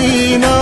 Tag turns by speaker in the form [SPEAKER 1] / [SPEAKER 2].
[SPEAKER 1] You know.